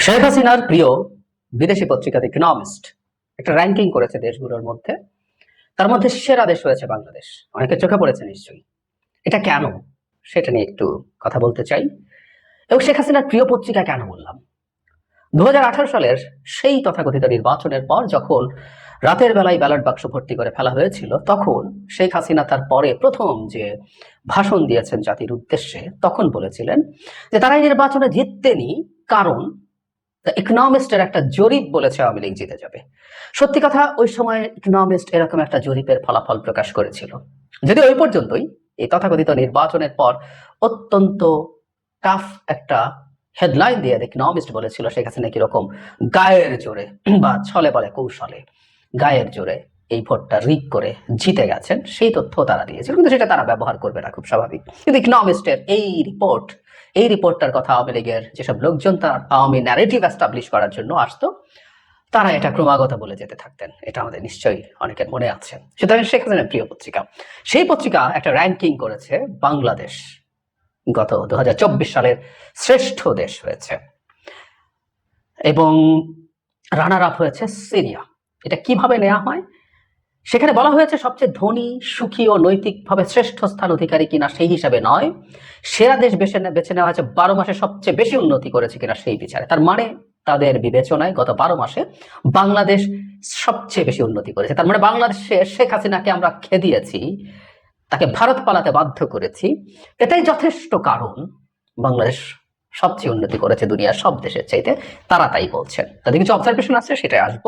শেখ হাসিনার প্রিয় বিদেশি পত্রিকা ইকোনমিস্ট একটা র্যাঙ্কিং করেছে দেশগুলোর মধ্যে। তার মধ্যে সেরা দেশ হয়েছে বাংলাদেশ। অনেকে চোখে পড়েছে নিশ্চয়ই। এটা কেন? সেটা নিয়ে একটু কথা বলতে চাই। এবং শেখ হাসিনার প্রিয় পত্রিকা কেন বললাম? দুহাজার আঠারো সালের সেই তথাকথিত নির্বাচনের পর যখন রাতের বেলায় ব্যালট বাক্স ভর্তি করে ফেলা হয়েছিল, তখন শেখ হাসিনা তার পরে প্রথম যে ভাষণ দিয়েছেন জাতির উদ্দেশ্যে, তখন বলেছিলেন যে তারা এই নির্বাচনে জিততেনি কারণ ইকোনমিস্টের একটা জরিপ বলেছে আওয়ামী লীগ জিতে যাবে। সত্যি কথা, ওই সময় ইকোনমিস্ট এরকম একটা জরিপের ফলাফল প্রকাশ করেছিল। যদি ওই পর্যন্তই, এই তথাকথিত নির্বাচনের পর অত্যন্ত টাফ একটা হেডলাইন দিয়ে ইকোনমিস্ট বলেছিল, শেখ হাসিনা কীরকম গায়ের জোরে বা ছলে বলে কৌশলে গায়ের জোরে এই ভোটটা রিক করে জিতে গেছেন? সেই তথ্য তারা দিয়েছিল। কিন্তু সেটা তারা ব্যবহার করবে না, খুব স্বাভাবিক। কিন্তু ইকোনমিস্টের এই রিপোর্ট এই রিপোর্টটার কথা আওয়ামী লীগের যেসব লোকজন তার আওয়ামী ন্যারেটিভ এস্টাবলিশ করার জন্য আসতো, তারা এটা ক্রমাগত বলে যেতে থাকতেন। এটা আমাদের নিশ্চয়ই অনেকের মনে আছে। সুতরাং শেখ হাসিনার প্রিয় পত্রিকা। সেই পত্রিকা একটা র্যাঙ্কিং করেছে বাংলাদেশ। গত দু হাজার চব্বিশ সালের শ্রেষ্ঠ দেশ হয়েছে। এবং রানার আপ হয়েছে সিরিয়া। এটা কীভাবে নেওয়া হয়? সেখানে বলা হয়েছে, সবচেয়ে ধনী, সুখী ও নৈতিকভাবে শ্রেষ্ঠ স্থান অধিকারী কিনা সেই হিসাবে নয়। সেরা দেশ বেছে বেছে নেওয়া হয়েছে, বারো মাসে সবচেয়ে বেশি উন্নতি করেছে কিনা সেই বিচারে। তার মানে তাদের বিবেচনায় গত বারো মাসে বাংলাদেশ সবচেয়ে বেশি উন্নতি করেছে। তার মানে বাংলাদেশে শেখ হাসিনাকে আমরা খেদিয়েছি, তাকে ভারত পালাতে বাধ্য করেছি। এটাই যথেষ্ট কারণ, বাংলাদেশ সবচেয়ে উন্নতি করেছে দুনিয়ার সব দেশের চাইতে। তারা তাই বলছেন। তাদের কিছু অবজারভেশন আছে? সেটাই আসব।